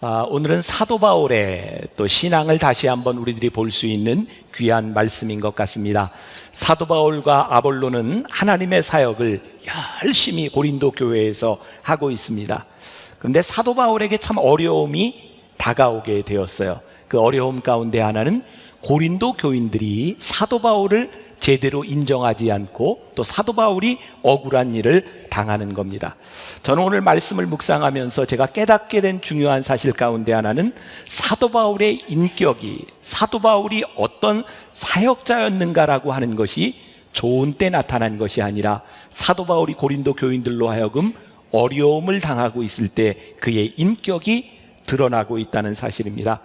아, 오늘은 사도 바울의 또 신앙을 다시 한번 우리들이 볼 수 있는 귀한 말씀인 것 같습니다. 사도 바울과 아볼로는 하나님의 사역을 열심히 고린도 교회에서 하고 있습니다. 그런데 사도 바울에게 참 어려움이 다가오게 되었어요. 그 어려움 가운데 하나는 고린도 교인들이 사도 바울을 제대로 인정하지 않고 또 사도 바울이 억울한 일을 당하는 겁니다. 저는 오늘 말씀을 묵상하면서 제가 깨닫게 된 중요한 사실 가운데 하나는 사도 바울의 인격이 사도 바울이 어떤 사역자였는가라고 하는 것이 좋은 때 나타난 것이 아니라 사도 바울이 고린도 교인들로 하여금 어려움을 당하고 있을 때 그의 인격이 드러나고 있다는 사실입니다.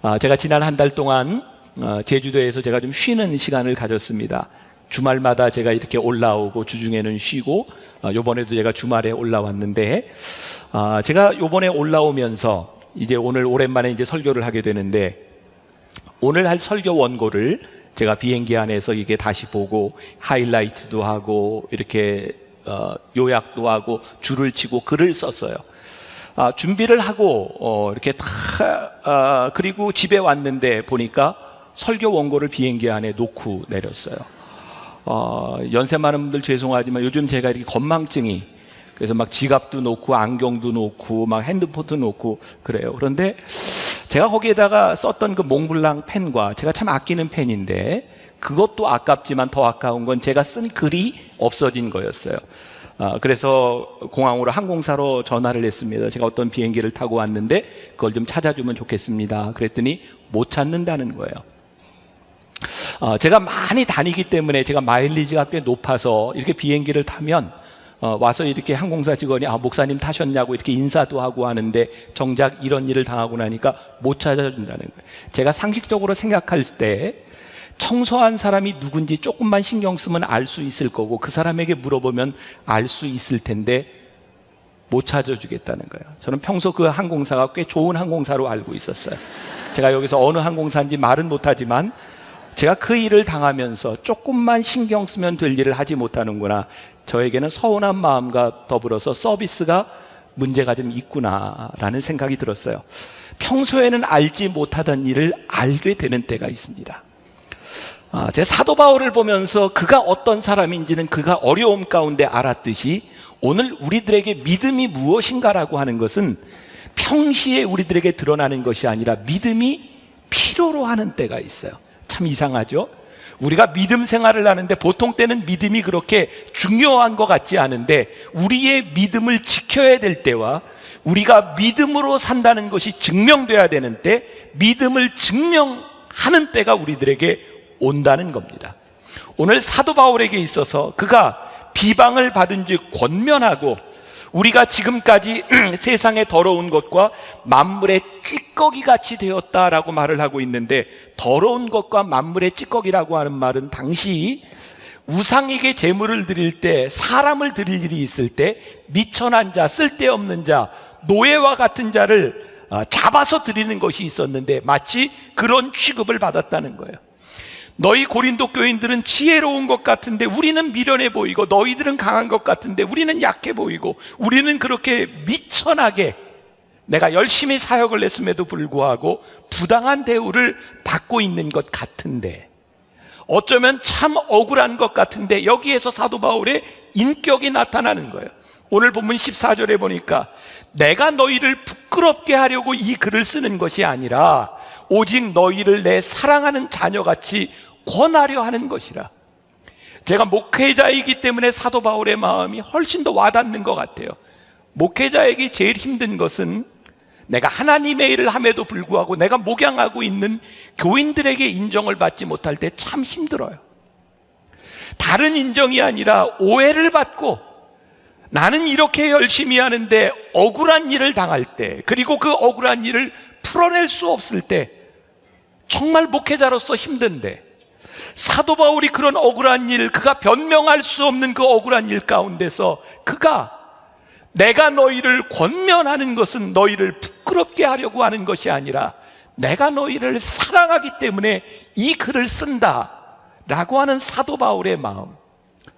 아, 제가 지난 한 달 동안 어, 제주도에서 제가 좀 쉬는 시간을 가졌습니다. 주말마다 제가 이렇게 올라오고 주중에는 쉬고 어, 요번에도 제가 주말에 올라왔는데 아, 제가 요번에 올라오면서 이제 오늘 오랜만에 이제 설교를 하게 되는데 오늘 할 설교 원고를 제가 비행기 안에서 이게 다시 보고 하이라이트도 하고 이렇게 어, 요약도 하고 줄을 치고 글을 썼어요. 아, 준비를 하고 어, 이렇게 다 아, 그리고 집에 왔는데 보니까 설교 원고를 비행기 안에 놓고 내렸어요. 어, 연세 많은 분들 죄송하지만 요즘 제가 이렇게 건망증이 그래서 막 지갑도 놓고 안경도 놓고 막 핸드폰도 놓고 그래요. 그런데 제가 거기에다가 썼던 그 몽블랑 펜과 제가 참 아끼는 펜인데 그것도 아깝지만 더 아까운 건 제가 쓴 글이 없어진 거였어요. 아, 그래서 공항으로 항공사로 전화를 했습니다. 제가 어떤 비행기를 타고 왔는데 그걸 좀 찾아주면 좋겠습니다. 그랬더니 못 찾는다는 거예요. 어, 제가 많이 다니기 때문에 제가 마일리지가 꽤 높아서 이렇게 비행기를 타면 어, 와서 이렇게 항공사 직원이 아 목사님 타셨냐고 이렇게 인사도 하고 하는데 정작 이런 일을 당하고 나니까 못 찾아준다는 거예요. 제가 상식적으로 생각할 때 청소한 사람이 누군지 조금만 신경 쓰면 알 수 있을 거고 그 사람에게 물어보면 알 수 있을 텐데 못 찾아주겠다는 거예요. 저는 평소 그 항공사가 꽤 좋은 항공사로 알고 있었어요. 제가 여기서 어느 항공사인지 말은 못하지만 제가 그 일을 당하면서 조금만 신경 쓰면 될 일을 하지 못하는구나. 저에게는 서운한 마음과 더불어서 서비스가 문제가 좀 있구나라는 생각이 들었어요. 평소에는 알지 못하던 일을 알게 되는 때가 있습니다. 아, 제 사도 바울을 보면서 그가 어떤 사람인지는 그가 어려움 가운데 알았듯이 오늘 우리들에게 믿음이 무엇인가라고 하는 것은 평시에 우리들에게 드러나는 것이 아니라 믿음이 필요로 하는 때가 있어요. 참 이상하죠? 우리가 믿음 생활을 하는데 보통 때는 믿음이 그렇게 중요한 것 같지 않은데 우리의 믿음을 지켜야 될 때와 우리가 믿음으로 산다는 것이 증명돼야 되는 때 믿음을 증명하는 때가 우리들에게 온다는 겁니다. 오늘 사도 바울에게 있어서 그가 비방을 받은 즉 권면하고 우리가 지금까지 세상의 더러운 것과 만물의 찌꺼기 같이 되었다라고 말을 하고 있는데 더러운 것과 만물의 찌꺼기라고 하는 말은 당시 우상에게 제물을 드릴 때 사람을 드릴 일이 있을 때 미천한 자, 쓸데없는 자, 노예와 같은 자를 어, 잡아서 드리는 것이 있었는데 마치 그런 취급을 받았다는 거예요. 너희 고린도 교인들은 지혜로운 것 같은데 우리는 미련해 보이고 너희들은 강한 것 같은데 우리는 약해 보이고 우리는 그렇게 미천하게 내가 열심히 사역을 했음에도 불구하고 부당한 대우를 받고 있는 것 같은데 어쩌면 참 억울한 것 같은데 여기에서 사도 바울의 인격이 나타나는 거예요. 오늘 본문 14절에 보니까 내가 너희를 부끄럽게 하려고 이 글을 쓰는 것이 아니라 오직 너희를 내 사랑하는 자녀같이 권하려 하는 것이라. 제가 목회자이기 때문에 사도 바울의 마음이 훨씬 더 와닿는 것 같아요. 목회자에게 제일 힘든 것은 내가 하나님의 일을 함에도 불구하고 내가 목양하고 있는 교인들에게 인정을 받지 못할 때 참 힘들어요. 다른 인정이 아니라 오해를 받고 나는 이렇게 열심히 하는데 억울한 일을 당할 때 그리고 그 억울한 일을 풀어낼 수 없을 때 정말 목회자로서 힘든데 사도 바울이 그런 억울한 일, 그가 변명할 수 없는 그 억울한 일 가운데서 그가 내가 너희를 권면하는 것은 너희를 부끄럽게 하려고 하는 것이 아니라 내가 너희를 사랑하기 때문에 이 글을 쓴다. 라고 하는 사도 바울의 마음.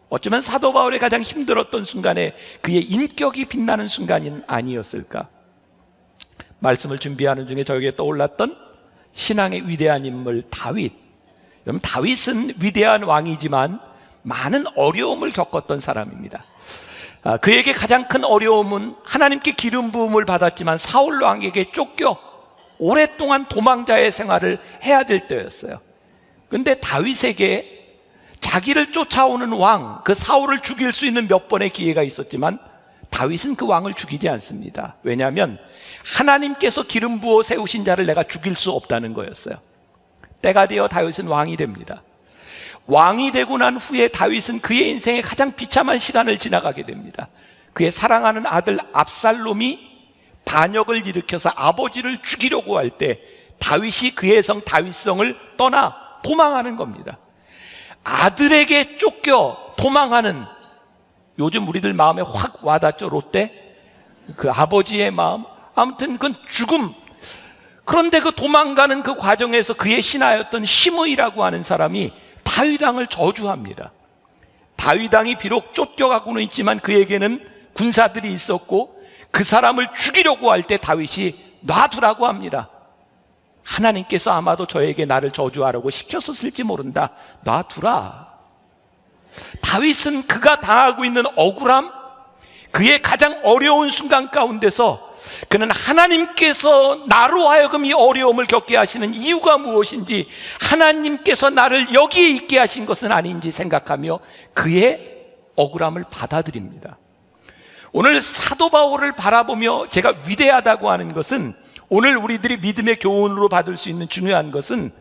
어쩌면 사도 바울의 가장 힘들었던 순간에 그의 인격이 빛나는 순간은 아니었을까? 말씀을 준비하는 중에 저에게 떠올랐던 신앙의 위대한 인물 다윗. 여러분 다윗은 위대한 왕이지만 많은 어려움을 겪었던 사람입니다. 아, 그에게 가장 큰 어려움은 하나님께 기름 부음을 받았지만 사울 왕에게 쫓겨 오랫동안 도망자의 생활을 해야 될 때였어요. 근데 다윗에게 자기를 쫓아오는 왕, 그 사울을 죽일 수 있는 몇 번의 기회가 있었지만 다윗은 그 왕을 죽이지 않습니다. 왜냐하면 하나님께서 기름 부어 세우신 자를 내가 죽일 수 없다는 거였어요. 때가 되어 다윗은 왕이 됩니다. 왕이 되고 난 후에 다윗은 그의 인생의 가장 비참한 시간을 지나가게 됩니다. 그의 사랑하는 아들 압살롬이 반역을 일으켜서 아버지를 죽이려고 할 때 다윗이 그의 성 다윗성을 떠나 도망하는 겁니다. 아들에게 쫓겨 도망하는 요즘 우리들 마음에 확 와닿죠 롯데 그 아버지의 마음 아무튼 그건 죽음 그런데 그 도망가는 그 과정에서 그의 신하였던 시므이라고 하는 사람이 다윗왕을 저주합니다. 다윗왕이 비록 쫓겨가고는 있지만 그에게는 군사들이 있었고 그 사람을 죽이려고 할 때 다윗이 놔두라고 합니다. 하나님께서 아마도 저에게 나를 저주하라고 시켰었을지 모른다. 놔두라. 다윗은 그가 당하고 있는 억울함, 그의 가장 어려운 순간 가운데서 그는 하나님께서 나로 하여금 이 어려움을 겪게 하시는 이유가 무엇인지 하나님께서 나를 여기에 있게 하신 것은 아닌지 생각하며 그의 억울함을 받아들입니다. 오늘 사도 바울을 바라보며 제가 위대하다고 하는 것은 오늘 우리들이 믿음의 교훈으로 받을 수 있는 중요한 것은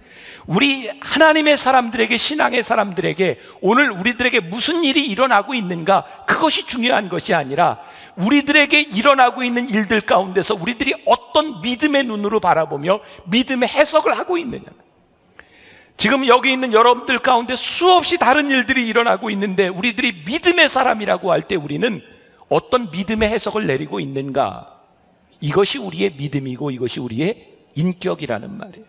우리 하나님의 사람들에게 신앙의 사람들에게 오늘 우리들에게 무슨 일이 일어나고 있는가 그것이 중요한 것이 아니라 우리들에게 일어나고 있는 일들 가운데서 우리들이 어떤 믿음의 눈으로 바라보며 믿음의 해석을 하고 있느냐. 지금 여기 있는 여러분들 가운데 수없이 다른 일들이 일어나고 있는데 우리들이 믿음의 사람이라고 할 때 우리는 어떤 믿음의 해석을 내리고 있는가? 이것이 우리의 믿음이고 이것이 우리의 인격이라는 말이에요.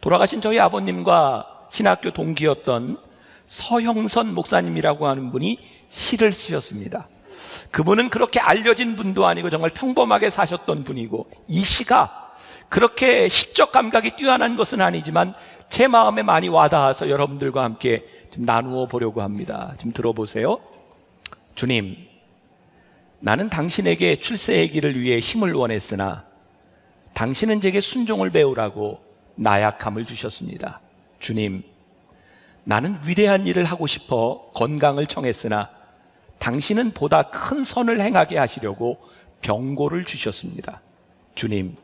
돌아가신 저희 아버님과 신학교 동기였던 서형선 목사님이라고 하는 분이 시를 쓰셨습니다. 그분은 그렇게 알려진 분도 아니고 정말 평범하게 사셨던 분이고 이 시가 그렇게 시적 감각이 뛰어난 것은 아니지만 제 마음에 많이 와닿아서 여러분들과 함께 좀 나누어 보려고 합니다. 좀 들어보세요. 주님, 나는 당신에게 출세의 길을 위해 힘을 원했으나 당신은 제게 순종을 배우라고 나약함을 주셨습니다. 주님, 나는 위대한 일을 하고 싶어 건강을 청했으나 당신은 보다 큰 선을 행하게 하시려고 병고를 주셨습니다. 주님,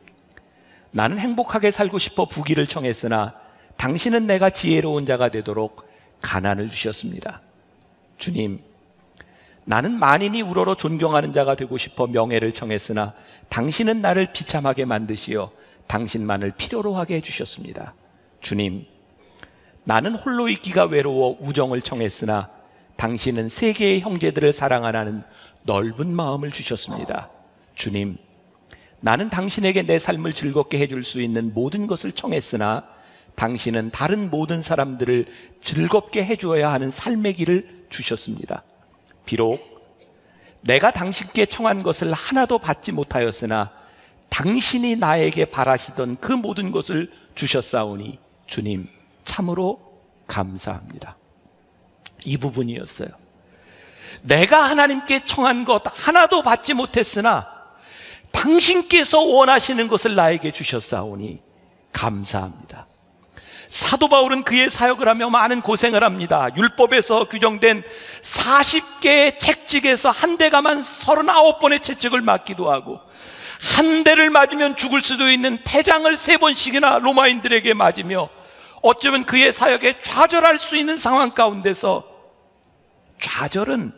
나는 행복하게 살고 싶어 부귀를 청했으나 당신은 내가 지혜로운 자가 되도록 가난을 주셨습니다. 주님, 나는 만인이 우러러 존경하는 자가 되고 싶어 명예를 청했으나 당신은 나를 비참하게 만드시어 당신만을 필요로 하게 해주셨습니다. 주님, 나는 홀로 있기가 외로워 우정을 청했으나 당신은 세계의 형제들을 사랑하는 넓은 마음을 주셨습니다. 주님, 나는 당신에게 내 삶을 즐겁게 해줄 수 있는 모든 것을 청했으나 당신은 다른 모든 사람들을 즐겁게 해주어야 하는 삶의 길을 주셨습니다. 비록 내가 당신께 청한 것을 하나도 받지 못하였으나 당신이 나에게 바라시던 그 모든 것을 주셨사오니 주님 참으로 감사합니다. 이 부분이었어요. 내가 하나님께 청한 것 하나도 받지 못했으나 당신께서 원하시는 것을 나에게 주셨사오니 감사합니다. 사도 바울은 그의 사역을 하며 많은 고생을 합니다. 율법에서 규정된 40개의 책직에서 한 대가만 39번의 채찍을 맞기도 하고 한 대를 맞으면 죽을 수도 있는 태장을 세 번씩이나 로마인들에게 맞으며 어쩌면 그의 사역에 좌절할 수 있는 상황 가운데서 좌절은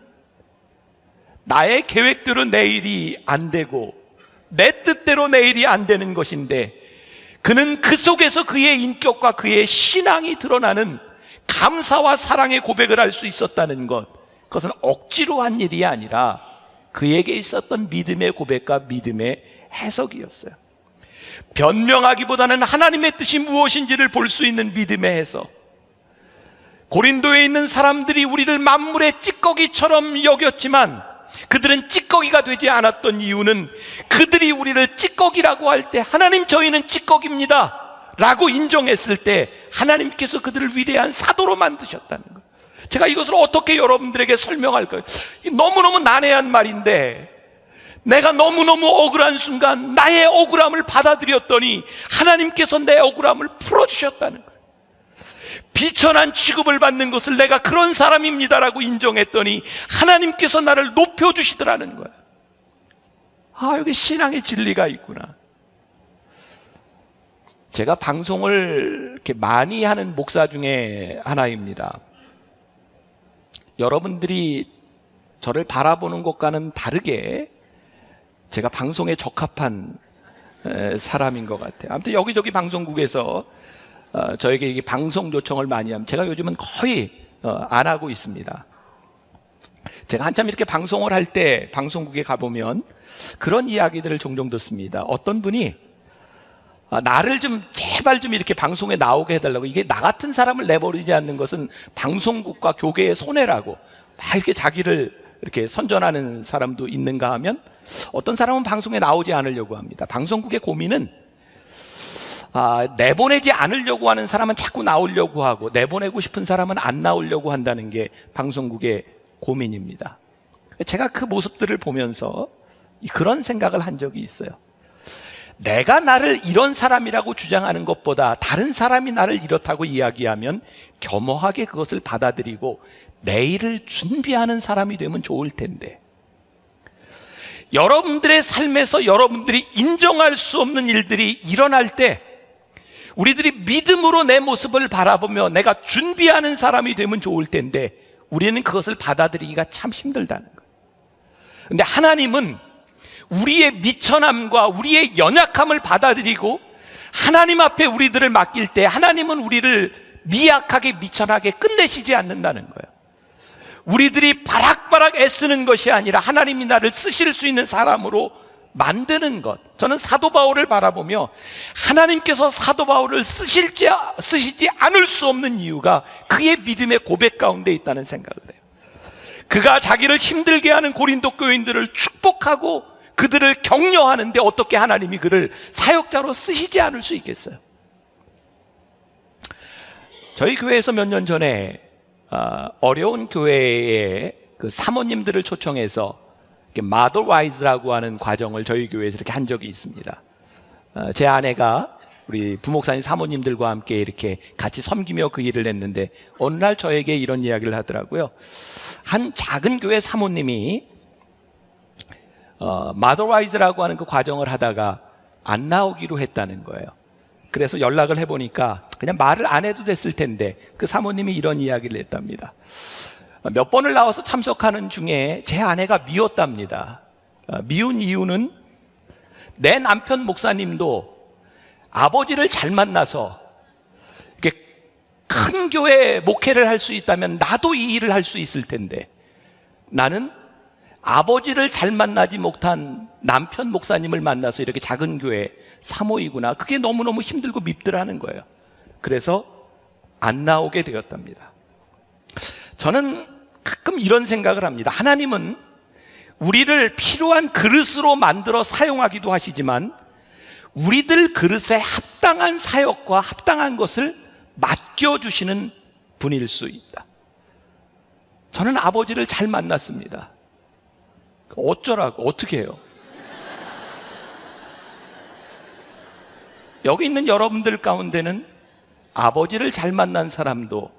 나의 계획대로 내일이 안 되고 내 뜻대로 내일이 안 되는 것인데 그는 그 속에서 그의 인격과 그의 신앙이 드러나는 감사와 사랑의 고백을 할 수 있었다는 것. 그것은 억지로 한 일이 아니라 그에게 있었던 믿음의 고백과 믿음의 해석이었어요. 변명하기보다는 하나님의 뜻이 무엇인지를 볼 수 있는 믿음의 해석. 고린도에 있는 사람들이 우리를 만물의 찌꺼기처럼 여겼지만 그들은 찌꺼기가 되지 않았던 이유는 그들이 우리를 찌꺼기라고 할 때 하나님 저희는 찌꺼기입니다. 라고 인정했을 때 하나님께서 그들을 위대한 사도로 만드셨다는 거예요. 제가 이것을 어떻게 여러분들에게 설명할까요? 너무너무 난해한 말인데 내가 너무너무 억울한 순간 나의 억울함을 받아들였더니 하나님께서 내 억울함을 풀어주셨다는. 비천한 취급을 받는 것을 내가 그런 사람입니다라고 인정했더니 하나님께서 나를 높여주시더라는 거야. 아, 여기 신앙의 진리가 있구나. 제가 방송을 이렇게 많이 하는 목사 중에 하나입니다. 여러분들이 저를 바라보는 것과는 다르게 제가 방송에 적합한 에, 사람인 것 같아요. 아무튼 여기저기 방송국에서 어, 저에게 방송 요청을 많이 하면 제가 요즘은 거의 어, 안 하고 있습니다. 제가 한참 이렇게 방송을 할 때 방송국에 가보면 그런 이야기들을 종종 듣습니다. 어떤 분이 아, 나를 좀 제발 좀 이렇게 방송에 나오게 해달라고 이게 나 같은 사람을 내버리지 않는 것은 방송국과 교계의 손해라고 막 이렇게 자기를 이렇게 선전하는 사람도 있는가 하면 어떤 사람은 방송에 나오지 않으려고 합니다. 방송국의 고민은 아, 내보내지 않으려고 하는 사람은 자꾸 나오려고 하고 내보내고 싶은 사람은 안 나오려고 한다는 게 방송국의 고민입니다. 제가 그 모습들을 보면서 그런 생각을 한 적이 있어요. 내가 나를 이런 사람이라고 주장하는 것보다 다른 사람이 나를 이렇다고 이야기하면 겸허하게 그것을 받아들이고 내일을 준비하는 사람이 되면 좋을 텐데. 여러분들의 삶에서 여러분들이 인정할 수 없는 일들이 일어날 때 우리들이 믿음으로 내 모습을 바라보며 내가 준비하는 사람이 되면 좋을 텐데 우리는 그것을 받아들이기가 참 힘들다는 거예요. 근데 하나님은 우리의 미천함과 우리의 연약함을 받아들이고 하나님 앞에 우리들을 맡길 때 하나님은 우리를 미약하게 미천하게 끝내시지 않는다는 거예요. 우리들이 바락바락 애쓰는 것이 아니라 하나님이 나를 쓰실 수 있는 사람으로 만드는 것. 저는 사도 바울을 바라보며 하나님께서 사도 바울을 쓰실지, 쓰시지 않을 수 없는 이유가 그의 믿음의 고백 가운데 있다는 생각을 해요. 그가 자기를 힘들게 하는 고린도 교인들을 축복하고 그들을 격려하는데 어떻게 하나님이 그를 사역자로 쓰시지 않을 수 있겠어요? 저희 교회에서 몇 년 전에 어, 어려운 교회에 그 사모님들을 초청해서 마더 와이즈라고 하는 과정을 저희 교회에서 이렇게 한 적이 있습니다. 어, 제 아내가 우리 부목사님 사모님들과 함께 이렇게 같이 섬기며 그 일을 했는데 어느 날 저에게 이런 이야기를 하더라고요. 한 작은 교회 사모님이 어, 마더와이즈라고 하는 그 과정을 하다가 안 나오기로 했다는 거예요. 그래서 연락을 해보니까 그냥 말을 안 해도 됐을 텐데 그 사모님이 이런 이야기를 했답니다. 몇 번을 나와서 참석하는 중에 제 아내가 미웠답니다. 어, 미운 이유는 내 남편 목사님도 아버지를 잘 만나서 이렇게 큰 교회 목회를 할 수 있다면 나도 이 일을 할 수 있을 텐데 나는 아버지를 잘 만나지 못한 남편 목사님을 만나서 이렇게 작은 교회 사모이구나. 그게 너무너무 힘들고 밉더라는 거예요. 그래서 안 나오게 되었답니다. 저는 가끔 이런 생각을 합니다. 하나님은 우리를 필요한 그릇으로 만들어 사용하기도 하시지만 우리들 그릇에 합당한 사역과 합당한 것을 맡겨주시는 분일 수 있다. 저는 아버지를 잘 만났습니다. 어쩌라고, 어떻게 해요? 여기 있는 여러분들 가운데는 아버지를 잘 만난 사람도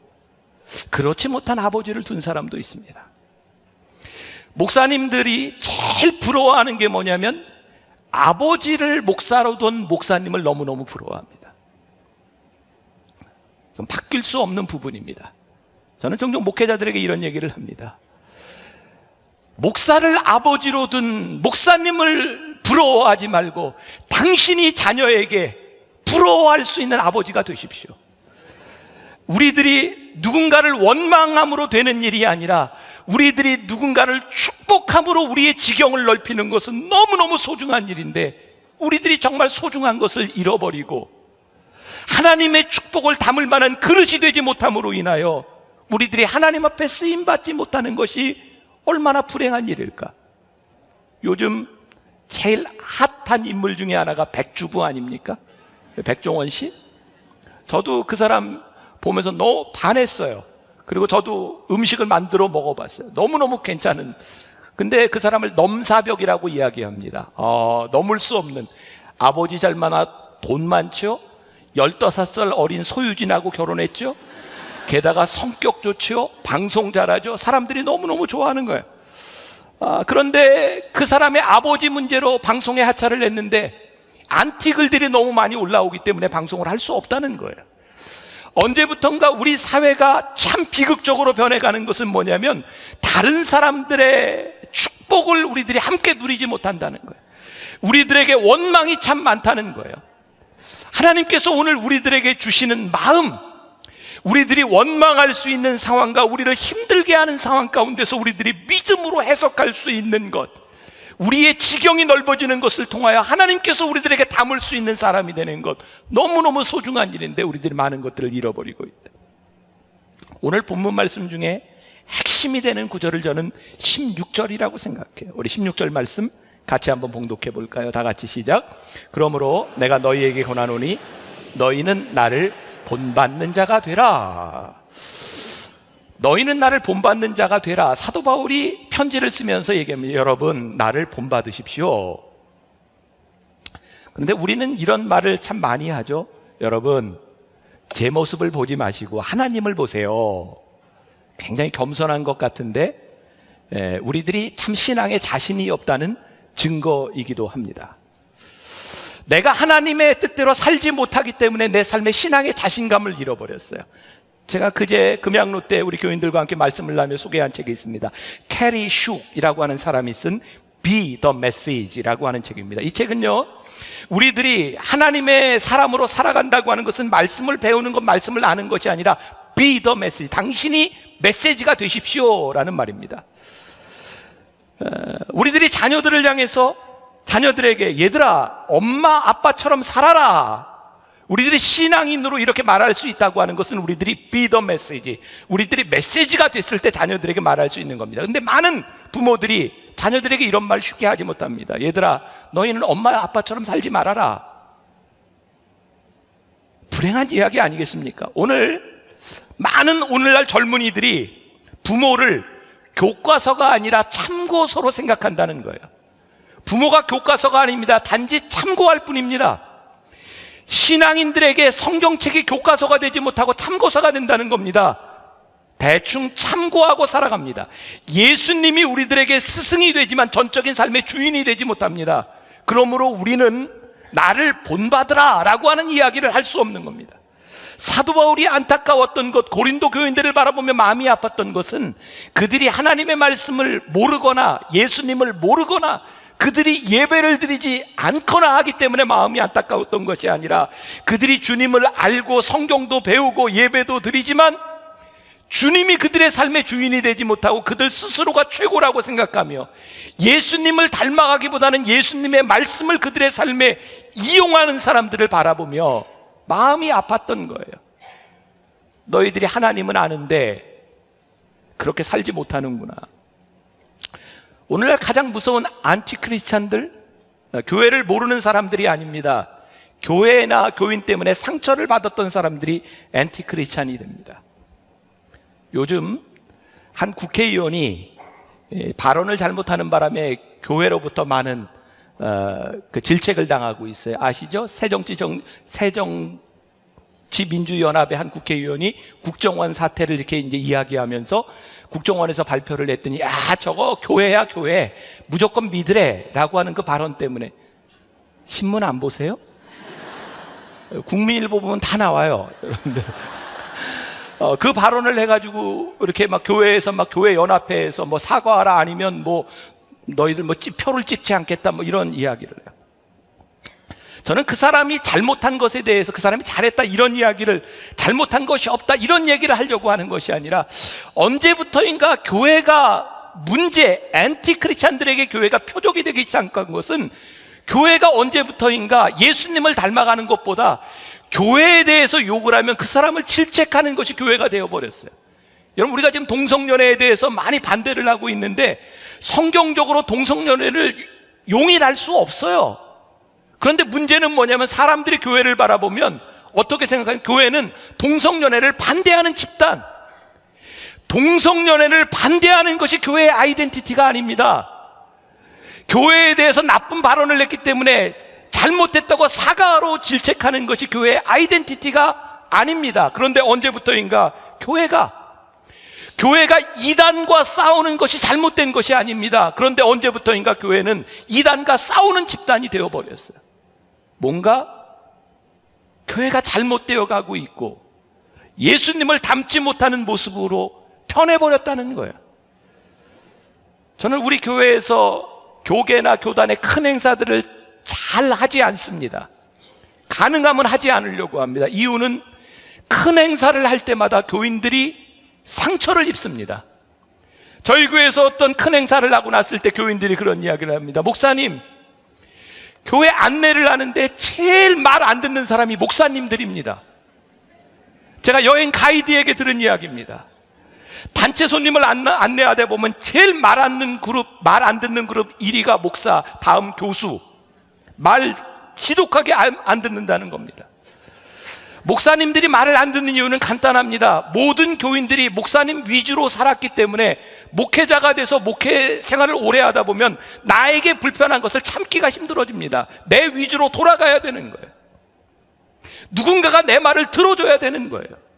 그렇지 못한 아버지를 둔 사람도 있습니다. 목사님들이 제일 부러워하는 게 뭐냐면 아버지를 목사로 둔 목사님을 너무너무 부러워합니다. 이건 바뀔 수 없는 부분입니다. 저는 종종 목회자들에게 이런 얘기를 합니다. 목사를 아버지로 둔 목사님을 부러워하지 말고 당신이 자녀에게 부러워할 수 있는 아버지가 되십시오. 우리들이 누군가를 원망함으로 되는 일이 아니라 우리들이 누군가를 축복함으로 우리의 지경을 넓히는 것은 너무너무 소중한 일인데 우리들이 정말 소중한 것을 잃어버리고 하나님의 축복을 담을 만한 그릇이 되지 못함으로 인하여 우리들이 하나님 앞에 쓰임 받지 못하는 것이 얼마나 불행한 일일까? 요즘 제일 핫한 인물 중에 하나가 백주부 아닙니까? 백종원 씨? 저도 그 사람 보면서 너무 반했어요. 그리고 저도 음식을 만들어 먹어봤어요. 너무너무 괜찮은. 근데 그 사람을 넘사벽이라고 이야기합니다. 어, 넘을 수 없는. 아버지 잘 만나 돈 많죠? 15살 어린 소유진하고 결혼했죠? 게다가 성격 좋지요? 방송 잘하죠? 사람들이 너무너무 좋아하는 거예요. 아, 그런데 그 사람의 아버지 문제로 방송에 하차를 냈는데 안티글들이 너무 많이 올라오기 때문에 방송을 할 수 없다는 거예요. 언제부턴가 우리 사회가 참 비극적으로 변해가는 것은 뭐냐면 다른 사람들의 축복을 우리들이 함께 누리지 못한다는 거예요. 우리들에게 원망이 참 많다는 거예요. 하나님께서 오늘 우리들에게 주시는 마음, 우리들이 원망할 수 있는 상황과 우리를 힘들게 하는 상황 가운데서 우리들이 믿음으로 해석할 수 있는 것, 우리의 지경이 넓어지는 것을 통하여 하나님께서 우리들에게 담을 수 있는 사람이 되는 것, 너무너무 소중한 일인데 우리들이 많은 것들을 잃어버리고 있다. 오늘 본문 말씀 중에 핵심이 되는 구절을 저는 16절이라고 생각해요. 우리 16절 말씀 같이 한번 봉독해 볼까요? 다 같이 시작. 그러므로 내가 너희에게 권하노니 너희는 나를 본받는 자가 되라. 너희는 나를 본받는 자가 되라. 사도 바울이 편지를 쓰면서 얘기합니다. 여러분, 나를 본받으십시오. 그런데 우리는 이런 말을 참 많이 하죠. 여러분, 제 모습을 보지 마시고 하나님을 보세요. 굉장히 겸손한 것 같은데, 예, 우리들이 참 신앙에 자신이 없다는 증거이기도 합니다. 내가 하나님의 뜻대로 살지 못하기 때문에 내 삶의 신앙의 자신감을 잃어버렸어요. 제가 그제 금양로 때 우리 교인들과 함께 말씀을 나누며 소개한 책이 있습니다. 캐리 슈이라고 하는 사람이 쓴 Be the Message라고 하는 책입니다. 이 책은요, 우리들이 하나님의 사람으로 살아간다고 하는 것은 말씀을 배우는 것, 말씀을 아는 것이 아니라 Be the Message. 당신이 메시지가 되십시오 라는 말입니다. 어, 우리들이 자녀들을 향해서 자녀들에게 얘들아, 엄마, 아빠처럼 살아라. 우리들이 신앙인으로 이렇게 말할 수 있다고 하는 것은 우리들이 비더 메시지, 우리들이 메시지가 됐을 때 자녀들에게 말할 수 있는 겁니다. 근데 많은 부모들이 자녀들에게 이런 말 쉽게 하지 못합니다. 얘들아, 너희는 엄마, 아빠처럼 살지 말아라. 불행한 이야기 아니겠습니까? 오늘 많은 오늘날 젊은이들이 부모를 교과서가 아니라 참고서로 생각한다는 거예요. 부모가 교과서가 아닙니다. 단지 참고할 뿐입니다. 신앙인들에게 성경책이 교과서가 되지 못하고 참고서가 된다는 겁니다. 대충 참고하고 살아갑니다. 예수님이 우리들에게 스승이 되지만 전적인 삶의 주인이 되지 못합니다. 그러므로 우리는 나를 본받으라 라고 하는 이야기를 할 수 없는 겁니다. 사도 바울이 안타까웠던 것, 고린도 교인들을 바라보며 마음이 아팠던 것은 그들이 하나님의 말씀을 모르거나 예수님을 모르거나 그들이 예배를 드리지 않거나 하기 때문에 마음이 안타까웠던 것이 아니라 그들이 주님을 알고 성경도 배우고 예배도 드리지만 주님이 그들의 삶의 주인이 되지 못하고 그들 스스로가 최고라고 생각하며 예수님을 닮아가기보다는 예수님의 말씀을 그들의 삶에 이용하는 사람들을 바라보며 마음이 아팠던 거예요. 너희들이 하나님은 아는데 그렇게 살지 못하는구나. 오늘날 가장 무서운 안티크리스찬들, 교회를 모르는 사람들이 아닙니다. 교회나 교인 때문에 상처를 받았던 사람들이 안티크리스찬이 됩니다. 요즘 한 국회의원이 발언을 잘못하는 바람에 교회로부터 많은 어, 그 질책을 당하고 있어요. 아시죠? 새정치 정 새정치민주연합의 한 국회의원이 국정원 사태를 이렇게 이제 이야기하면서 국정원에서 발표를 했더니 야 저거 교회야 교회 무조건 믿으래라고 하는 그 발언 때문에 신문 안 보세요? 국민일보 보면 다 나와요, 여러분들. 어, 그 발언을 해가지고 이렇게 막 교회에서 막 교회 연합회에서 뭐 사과하라 아니면 뭐 너희들 뭐 찌- 표를 찍지 않겠다 뭐 이런 이야기를 해요. 저는 그 사람이 잘못한 것에 대해서 그 사람이 잘했다 이런 이야기를 잘못한 것이 없다 이런 얘기를 하려고 하는 것이 아니라 언제부터인가 교회가 문제 앤티 크리스찬들에게 교회가 표적이 되기 시작한 것은 교회가 언제부터인가 예수님을 닮아가는 것보다 교회에 대해서 욕을 하면 그 사람을 질책하는 것이 교회가 되어 버렸어요. 여러분 우리가 지금 동성연애에 대해서 많이 반대를 하고 있는데 성경적으로 동성연애를 용인할 수 없어요. 그런데 문제는 뭐냐면 사람들이 교회를 바라보면 어떻게 생각하면 교회는 동성연애를 반대하는 집단, 동성연애를 반대하는 것이 교회의 아이덴티티가 아닙니다. 교회에 대해서 나쁜 발언을 했기 때문에 잘못됐다고 사과로 질책하는 것이 교회의 아이덴티티가 아닙니다. 그런데 언제부터인가 교회가 교회가 이단과 싸우는 것이 잘못된 것이 아닙니다. 그런데 언제부터인가 교회는 이단과 싸우는 집단이 되어 버렸어요. 뭔가 교회가 잘못되어 가고 있고 예수님을 닮지 못하는 모습으로 변해버렸다는 거예요. 저는 우리 교회에서 교계나 교단의 큰 행사들을 잘 하지 않습니다. 가능하면 하지 않으려고 합니다. 이유는 큰 행사를 할 때마다 교인들이 상처를 입습니다. 저희 교회에서 어떤 큰 행사를 하고 났을 때 교인들이 그런 이야기를 합니다. 목사님, 교회 안내를 하는데 제일 말 안 듣는 사람이 목사님들입니다. 제가 여행 가이드에게 들은 이야기입니다. 단체 손님을 안내, 안내하다 보면 제일 말 안 듣는 그룹, 말 안 듣는 그룹 1위가 목사, 다음 교수. 말 지독하게 안, 안 듣는다는 겁니다. 목사님들이 말을 안 듣는 이유는 간단합니다. 모든 교인들이 목사님 위주로 살았기 때문에 목회자가 돼서 목회 생활을 오래 하다 보면 나에게 불편한 것을 참기가 힘들어집니다. 내 위주로 돌아가야 되는 거예요. 누군가가 내 말을 들어줘야 되는 거예요.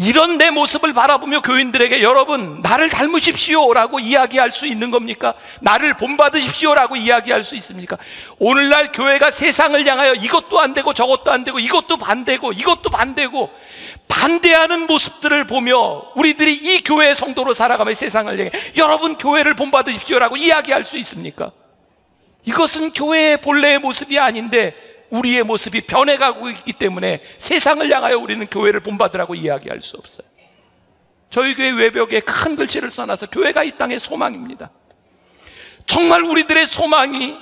이런 내 모습을 바라보며 교인들에게 여러분, 나를 닮으십시오 라고 이야기할 수 있는 겁니까? 나를 본받으십시오 라고 이야기할 수 있습니까? 오늘날 교회가 세상을 향하여 이것도 안 되고 저것도 안 되고 이것도 반대고 이것도 반대고 반대하는 모습들을 보며 우리들이 이 교회의 성도로 살아가며 세상을 향해 여러분 교회를 본받으십시오 라고 이야기할 수 있습니까? 이것은 교회의 본래의 모습이 아닌데 우리의 모습이 변해가고 있기 때문에 세상을 향하여 우리는 교회를 본받으라고 이야기할 수 없어요. 저희 교회 외벽에 큰 글씨를 써놔서 교회가 이 땅의 소망입니다. 정말 우리들의 소망이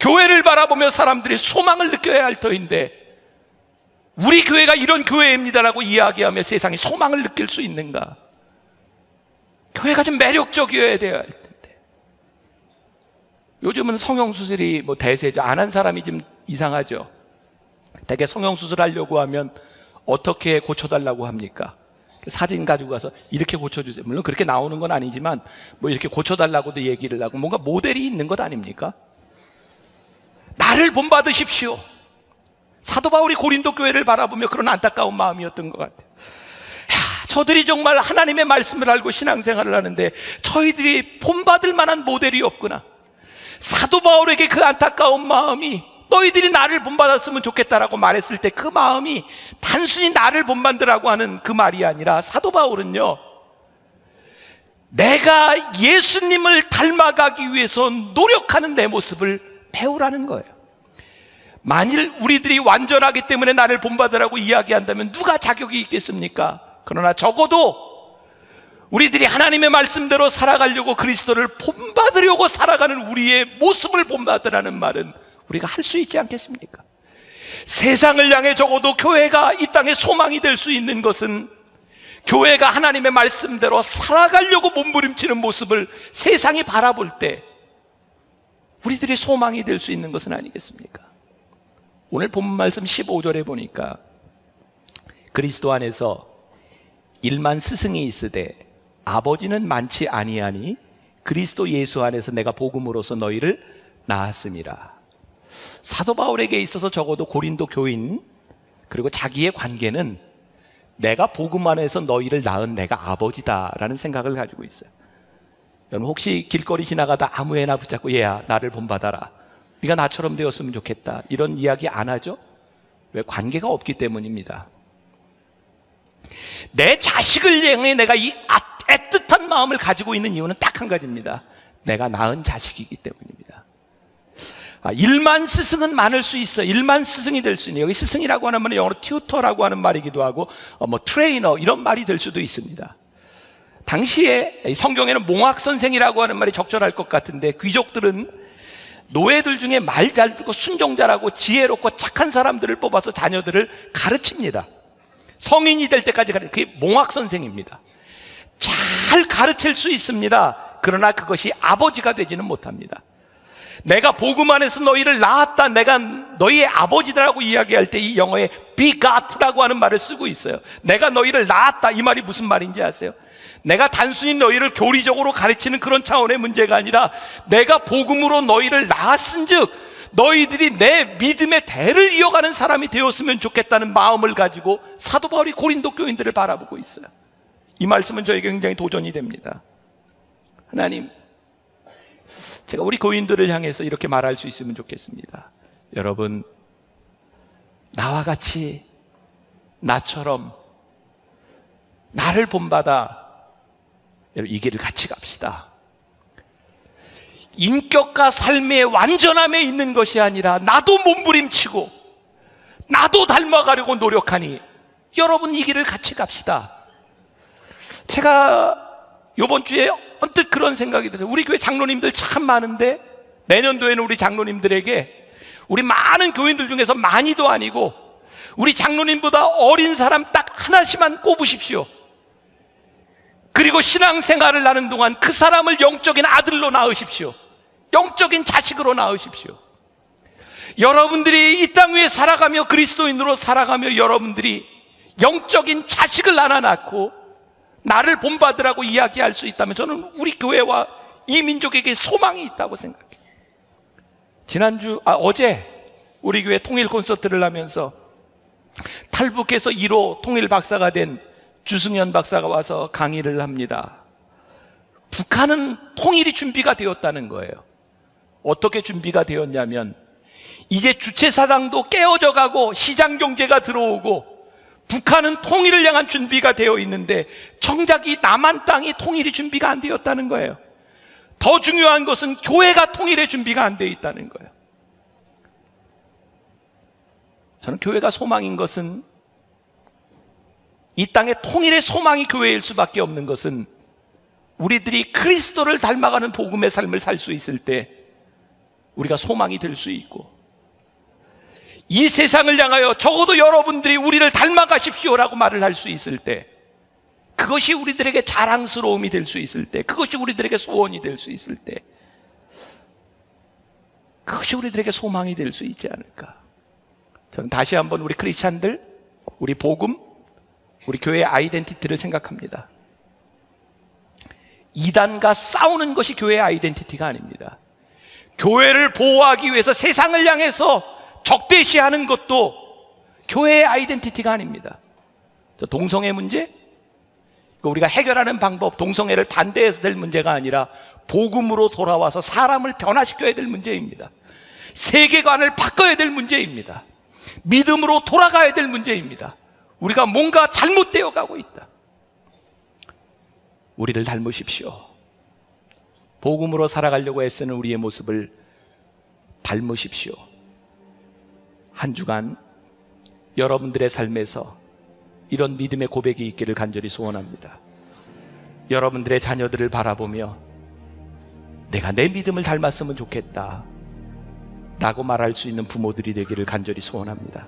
교회를 바라보며 사람들이 소망을 느껴야 할 터인데 우리 교회가 이런 교회입니다라고 이야기하며 세상에 소망을 느낄 수 있는가? 교회가 좀 매력적이어야 돼야 할 텐데. 요즘은 성형수술이 뭐 대세죠. 안 한 사람이 좀 이상하죠. 대개 성형수술 하려고 하면 어떻게 고쳐달라고 합니까? 사진 가지고 가서 이렇게 고쳐주세요. 물론 그렇게 나오는 건 아니지만 뭐 이렇게 고쳐달라고도 얘기를 하고 뭔가 모델이 있는 것 아닙니까? 나를 본받으십시오. 사도 바울이 고린도 교회를 바라보며 그런 안타까운 마음이었던 것 같아요. 야, 저들이 정말 하나님의 말씀을 알고 신앙생활을 하는데 저희들이 본받을 만한 모델이 없구나. 사도 바울에게 그 안타까운 마음이 너희들이 나를 본받았으면 좋겠다라고 말했을 때 그 마음이 단순히 나를 본받으라고 하는 그 말이 아니라 사도 바울은요, 내가 예수님을 닮아가기 위해서 노력하는 내 모습을 배우라는 거예요. 만일 우리들이 완전하기 때문에 나를 본받으라고 이야기한다면 누가 자격이 있겠습니까? 그러나 적어도 우리들이 하나님의 말씀대로 살아가려고 그리스도를 본받으려고 살아가는 우리의 모습을 본받으라는 말은 우리가 할 수 있지 않겠습니까? 세상을 향해 적어도 교회가 이 땅에 소망이 될 수 있는 것은 교회가 하나님의 말씀대로 살아가려고 몸부림치는 모습을 세상이 바라볼 때 우리들이 소망이 될 수 있는 것은 아니겠습니까? 오늘 본문 말씀 15절에 보니까 그리스도 안에서 일만 스승이 있으되 아버지는 많지 아니하니 그리스도 예수 안에서 내가 복음으로서 너희를 낳았음이라. 사도 바울에게 있어서 적어도 고린도 교인 그리고 자기의 관계는 내가 복음 안에서 너희를 낳은 내가 아버지다라는 생각을 가지고 있어요. 여러분 혹시 길거리 지나가다 아무 애나 붙잡고 얘야 나를 본받아라. 네가 나처럼 되었으면 좋겠다. 이런 이야기 안 하죠? 왜 관계가 없기 때문입니다. 내 자식을 향해 내가 이 아- 애틋한 마음을 가지고 있는 이유는 딱 한 가지입니다. 내가 낳은 자식이기 때문입니다. 아, 일만 스승은 많을 수 있어. 일만 스승이 될 수 있는. 여기 스승이라고 하는 말은 영어로 튜터라고 하는 말이기도 하고, 어, 뭐 트레이너 이런 말이 될 수도 있습니다. 당시에 이 성경에는 몽학 선생이라고 하는 말이 적절할 것 같은데 귀족들은 노예들 중에 말 잘 듣고 순종자라고 지혜롭고 착한 사람들을 뽑아서 자녀들을 가르칩니다. 성인이 될 때까지 가르 그게 몽학 선생입니다. 잘 가르칠 수 있습니다. 그러나 그것이 아버지가 되지는 못합니다. 내가 복음 안에서 너희를 낳았다. 내가 너희의 아버지다라고 이야기할 때 이 영어에 begot라고 하는 말을 쓰고 있어요. 내가 너희를 낳았다. 이 말이 무슨 말인지 아세요? 내가 단순히 너희를 교리적으로 가르치는 그런 차원의 문제가 아니라 내가 복음으로 너희를 낳았은즉 너희들이 내 믿음의 대를 이어가는 사람이 되었으면 좋겠다는 마음을 가지고 사도 바울이 고린도 교인들을 바라보고 있어요. 이 말씀은 저에게 굉장히 도전이 됩니다. 하나님, 제가 우리 교인들을 향해서 이렇게 말할 수 있으면 좋겠습니다. 여러분, 나와 같이 나처럼 나를 본받아 이 길을 같이 갑시다. 인격과 삶의 완전함에 있는 것이 아니라 나도 몸부림치고 나도 닮아가려고 노력하니 여러분 이 길을 같이 갑시다. 제가 이번 주에 언뜻 그런 생각이 들어요. 우리 교회 장로님들 참 많은데 내년도에는 우리 장로님들에게 우리 많은 교인들 중에서 많이도 아니고 우리 장로님보다 어린 사람 딱 하나씩만 꼽으십시오. 그리고 신앙생활을 하는 동안 그 사람을 영적인 아들로 낳으십시오. 영적인 자식으로 낳으십시오. 여러분들이 이 땅 위에 살아가며 그리스도인으로 살아가며 여러분들이 영적인 자식을 하나 낳고 나를 본받으라고 이야기할 수 있다면 저는 우리 교회와 이 민족에게 소망이 있다고 생각해요. 지난주, 아, 어제 우리 교회 통일 콘서트를 하면서 탈북해서 1호 통일 박사가 된 주승현 박사가 와서 강의를 합니다. 북한은 통일이 준비가 되었다는 거예요. 어떻게 준비가 되었냐면 이제 주체 사상도 깨어져 가고 시장 경제가 들어오고 북한은 통일을 향한 준비가 되어 있는데 정작 이 남한 땅이 통일이 준비가 안 되었다는 거예요. 더 중요한 것은 교회가 통일의 준비가 안 되어 있다는 거예요. 저는 교회가 소망인 것은 이 땅의 통일의 소망이 교회일 수밖에 없는 것은 우리들이 그리스도를 닮아가는 복음의 삶을 살 수 있을 때 우리가 소망이 될 수 있고 이 세상을 향하여 적어도 여러분들이 우리를 닮아가십시오라고 말을 할 수 있을 때 그것이 우리들에게 자랑스러움이 될 수 있을 때 그것이 우리들에게 소원이 될 수 있을 때 그것이 우리들에게 소망이 될 수 있지 않을까? 저는 다시 한번 우리 크리스찬들 우리 복음 우리 교회의 아이덴티티를 생각합니다. 이단과 싸우는 것이 교회의 아이덴티티가 아닙니다. 교회를 보호하기 위해서 세상을 향해서 적대시하는 것도 교회의 아이덴티티가 아닙니다. 저 동성애 문제? 이거 우리가 해결하는 방법, 동성애를 반대해서 될 문제가 아니라 복음으로 돌아와서 사람을 변화시켜야 될 문제입니다. 세계관을 바꿔야 될 문제입니다. 믿음으로 돌아가야 될 문제입니다. 우리가 뭔가 잘못되어 가고 있다. 우리를 닮으십시오. 복음으로 살아가려고 애쓰는 우리의 모습을 닮으십시오. 한 주간 여러분들의 삶에서 이런 믿음의 고백이 있기를 간절히 소원합니다. 여러분들의 자녀들을 바라보며 내가 내 믿음을 닮았으면 좋겠다. 라고 말할 수 있는 부모들이 되기를 간절히 소원합니다.